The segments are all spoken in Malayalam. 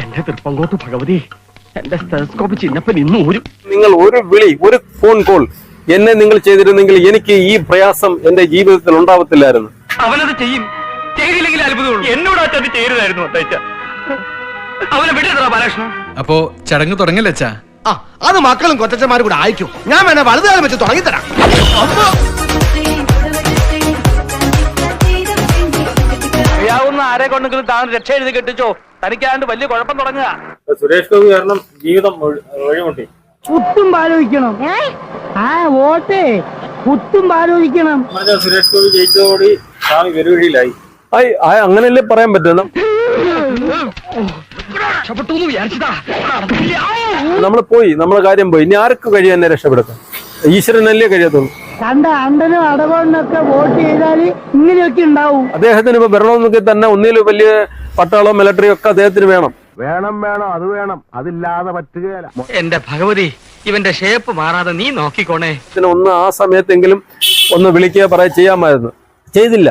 എന്റെ തൃപ്പങ്കോട്ട് ഭഗവതി. എന്റെ സ്റ്റെസ്കോപ്പ് ചിന്നപ്പൻ ഇന്നും ഊരും. നിങ്ങൾ ഒരു വിളി ഒരു ഫോൺ കോൾ എന്നെ നിങ്ങൾ ചെയ്തിരുന്നെങ്കിൽ എനിക്ക് ഈ പ്രയാസം എന്റെ ജീവിതത്തിൽ ഉണ്ടാവത്തില്ലായിരുന്നു. അവനത് ചെയ്യും. ചെയ്തില്ലെങ്കിൽ അത്ഭുതമുള്ളൂ. എന്നോട് അച്ഛൻ ചെയ്യരുതായിരുന്നു അത്തയ്ച്ച. അവനെ വിടരുതാ ബാലകൃഷ്ണൻ അപ്പോ ചടങ്ങ് തുടങ്ങല്ലേ അച്ഛാ? ആ അത് മക്കളും കൊച്ചന്മാരും കൂടെ അയക്കും ഞാൻ വേണേ വലുതുകാലം വെച്ച് തുടങ്ങിത്തരാം. അറിയാവുന്ന ആരെ കൊണ്ടെങ്കിലും താൻ രക്ഷ എഴുതി കെട്ടിച്ചോ? തനിക്കാണ്ട് വലിയ കുഴപ്പം തുടങ്ങുക. സുരേഷ് ഗോപി കാരണം ജീവിതം വഴിമുട്ടി കുത്തും ആലോചിക്കണം ആ വോട്ടേ. കുത്തും ആലോചിക്കണം സുരേഷ് ഗോപി ജയിച്ചതോടി സ്വാമി വെരുവഴിയിലായി. അങ്ങനെയല്ലേ പറയാൻ പറ്റുന്ന. നമ്മൾ പോയി നമ്മളെ കാര്യം പോയി. ഇനി ആർക്ക് കഴിയും എന്നെ രക്ഷപ്പെടുത്താൻ? ഈശ്വരനല്ലേ കഴിയത്തുള്ളൂ. കണ്ട അണ്ടനും അടവണ്ണൊക്കെ വോട്ട് ചെയ്താൽ ഇങ്ങനെയൊക്കെ ഉണ്ടാവും. അദ്ദേഹത്തിന് ഇപ്പൊ വരണമെന്നൊക്കെ തന്നെ ഒന്നിലും വലിയ പട്ടാളോ മിലിറ്ററി ഒക്കെ അദ്ദേഹത്തിന് വേണം. വേണം വേണം അത് വേണം. അതില്ലാതെ പറ്റുകയല്ല എന്റെ ഭഗവതി ഇവന്റെ ഷേപ്പ് മാറാതെ നീ നോക്കിക്കോണേ. ഇതിന് ഒന്ന് ആ സമയത്തെങ്കിലും ഒന്ന് വിളിക്കുക പറയാ ചെയ്യാമായിരുന്നു. ചെയ്തില്ല.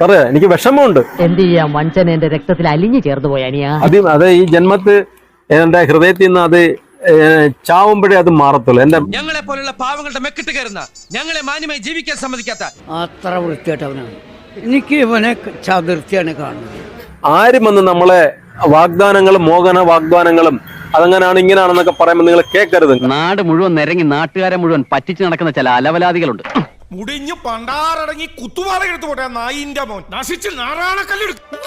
പറയാ എനിക്ക് വിഷമമുണ്ട്. എന്ത് ചെയ്യാം? വഞ്ചന എന്റെ രക്തത്തിൽ അലിഞ്ഞു ചേർന്നു പോയ അനിയാ. ആദ്യം അത് ഈ ജന്മത്ത് എന്റെ ഹൃദയത്തിൽ നിന്ന് അത് ചാവുമ്പോഴേ അത് മാറത്തുള്ളൂ. എന്റെ ഞങ്ങളെ പോലുള്ള പാവങ്ങളുടെ മെക്കിട്ട് കയറുന്ന ഞങ്ങളെ മാന്യമായി ജീവിക്കാൻ സമ്മതിക്കാത്ത. അത്ര വൃത്തിയായിട്ടവനാണ് എനിക്ക് ഇവനെ ചതുർത്ഥിയാണ് കാണുന്നത്. ആരും വന്ന് നമ്മളെ വാഗ്ദാനങ്ങളും മോഹന വാഗ്ദാനങ്ങളും അതങ്ങനാണ് ഇങ്ങനെയാണെന്നൊക്കെ പറയുമ്പോൾ നിങ്ങൾ കേൾക്കരുത്. നാട് മുഴുവൻ നിരങ്ങി നാട്ടുകാരെ മുഴുവൻ പറ്റിച്ച് നടക്കുന്ന ചില അലവലാദികളുണ്ട്. മുടിഞ്ഞു പണ്ടാറടങ്ങി കുത്തുപാറ എടുത്തു പോട്ടെ നായിന്റെ മോൻ. നശിച്ച് നാറാണക്കല്ലെടുക്കും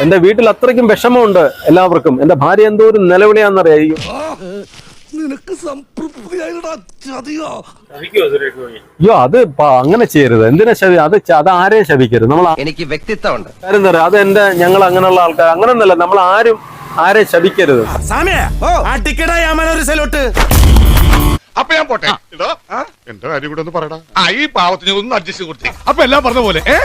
എന്റെ വീട്ടിൽ അത്രയ്ക്കും വിഷമമുണ്ട് എല്ലാവർക്കും. എന്റെ ഭാര്യ എന്തോ ഒരു നിലവിളിയാന്നറിയാം നിനക്ക് അയ്യോ അത് അങ്ങനെ ചെയ്യരുത്. എന്തിനാ ശവി അത് അത് ആരെയും ശപിക്കരുത് നമ്മൾ എനിക്ക് വ്യക്തിത്വമുണ്ട്. കാര്യം എന്താ അത് എന്റെ ഞങ്ങൾ അങ്ങനെയുള്ള ആൾക്കാർ അങ്ങനെയൊന്നല്ല നമ്മൾ ആരും ആരെ ശപിക്കരുത് സാമേ ആ ടിക്കറ്റ് ഒരു സെലോട്ട് അപ്പൊ ഞാൻ പോട്ടെ. എന്റെ കാര്യം കൂടെ ഒന്ന് പറയടാ. ആ ഈ പാവത്തിന് ഒന്ന് അഡ്ജസ്റ്റ് കൊടുത്തേ. അപ്പൊ എല്ലാം പറഞ്ഞ പോലെ ഏ?